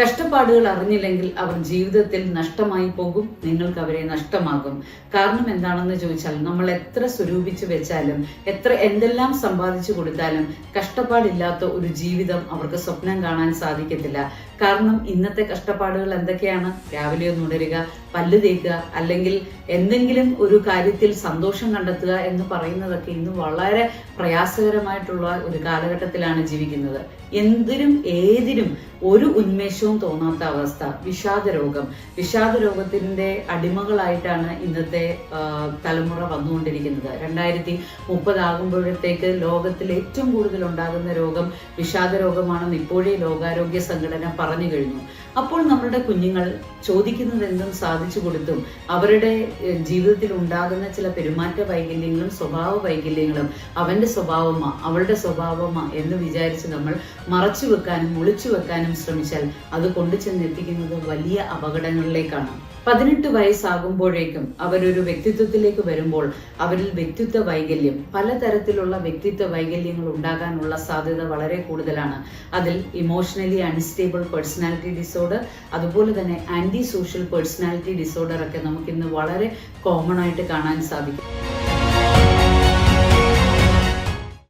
കഷ്ടപ്പാടുകൾ അറിഞ്ഞില്ലെങ്കിൽ അവർ ജീവിതത്തിൽ നഷ്ടമായി പോകും നിങ്ങൾക്ക് അവരെ നഷ്ടമാകും. കാരണം എന്താണെന്ന് ചോദിച്ചാൽ നമ്മൾ എത്ര സ്വരൂപിച്ചു വെച്ചാലും എത്ര എന്തെല്ലാം സമ്പാദിച്ചു കൊടുത്താലും കഷ്ടപ്പാടില്ലാത്ത ഒരു ജീവിതം അവർക്ക് സ്വപ്നം കാണാൻ സാധിക്കത്തില്ല. കാരണം ഇന്നത്തെ കഷ്ടപ്പാടുകൾ എന്തൊക്കെയാണ്? രാവിലെ ഒന്ന് ഉണരുക പല്ല് തേക്കുക അല്ലെങ്കിൽ എന്തെങ്കിലും ഒരു കാര്യത്തിൽ സന്തോഷം കണ്ടെത്തുക എന്ന് പറയുന്നതൊക്കെ ഇന്ന് വളരെ പ്രയാസകരമായിട്ടുള്ള ഒരു കാലഘട്ടത്തിലാണ് ജീവിക്കുന്നത്. എന്തിനും ഏതിനും ഒരു ഉന്മേഷവും തോന്നാത്ത അവസ്ഥ വിഷാദ രോഗം വിഷാദ രോഗത്തിന്റെ അടിമകളായിട്ടാണ് ഇന്നത്തെ തലമുറ വന്നുകൊണ്ടിരിക്കുന്നത്. രണ്ടായിരത്തി മുപ്പതാകുമ്പോഴത്തേക്ക് ലോകത്തിൽ ഏറ്റവും കൂടുതൽ ഉണ്ടാകുന്ന രോഗം വിഷാദ രോഗമാണെന്ന് ഇപ്പോഴേ ലോകാരോഗ്യ സംഘടന പറഞ്ഞു കഴിഞ്ഞു. അപ്പോൾ നമ്മുടെ കുഞ്ഞുങ്ങൾ ചോദിക്കുന്നത് എന്തും സാധിച്ചു കൊടുത്തും അവരുടെ ജീവിതത്തിൽ ഉണ്ടാകുന്ന ചില പെരുമാറ്റ വൈകല്യങ്ങളും സ്വഭാവ വൈകല്യങ്ങളും അവന്റെ സ്വഭാവമ അവളുടെ സ്വഭാവമ എന്ന് വിചാരിച്ച് നമ്മൾ മറച്ചു വെക്കാനും ഒളിച്ചു വെക്കാനും ശ്രമിച്ചാൽ അത് കൊണ്ടു ചെന്നെത്തിക്കുന്നത് വലിയ അപകടങ്ങളിലേക്കാണ്. പതിനെട്ട് വയസ്സാകുമ്പോഴേക്കും അവരൊരു വ്യക്തിത്വത്തിലേക്ക് വരുമ്പോൾ അവരിൽ വ്യക്തിത്വ വൈകല്യം പലതരത്തിലുള്ള വ്യക്തിത്വ വൈകല്യങ്ങൾ ഉണ്ടാകാനുള്ള സാധ്യത വളരെ കൂടുതലാണ്. അതിൽ ഇമോഷണലി അൺസ്റ്റേബിൾ പേഴ്സണാലിറ്റി ഡിസോർഡർ അതുപോലെ തന്നെ ആന്റി സോഷ്യൽ പേഴ്സണാലിറ്റി ഡിസോർഡർ ഒക്കെ നമുക്കിന്ന് വളരെ കോമൺ ആയിട്ട് കാണാൻ സാധിക്കും.